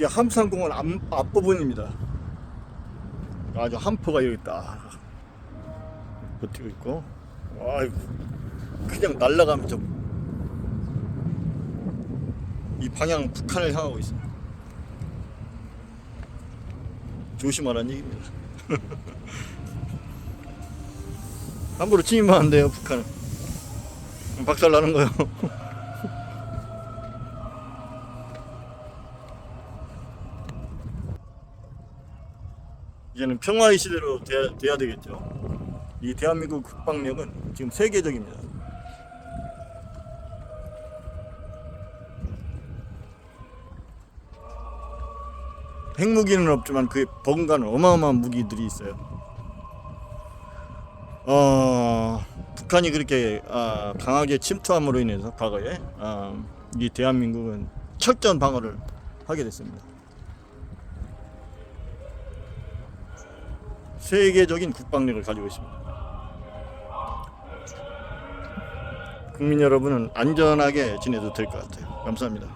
이게 함산공원 앞, 앞부분입니다. 아주 한포가 여기 있다. 버티고 있고, 아이고, 그냥 날아가면 좀, 이 방향 북한을 향하고 있습니다. 조심하라는 얘기입니다. 함부로 침입하면 안 돼요, 북한은. 박살 나는 거요. 이제는 평화의 시대로 돼야, 돼야 되겠죠. 이 대한민국 국방력은 지금 세계적입니다. 핵무기는 없지만 그에 버금가는 어마어마한 무기들이 있어요. 어, 북한이 그렇게 아, 강하게 침투함으로 인해서 과거에 아, 이 대한민국은 철저한 방어를 하게 됐습니다. 세계적인 국방력을 가지고 있습니다. 국민 여러분은 안전하게 지내도 될 것 같아요. 감사합니다.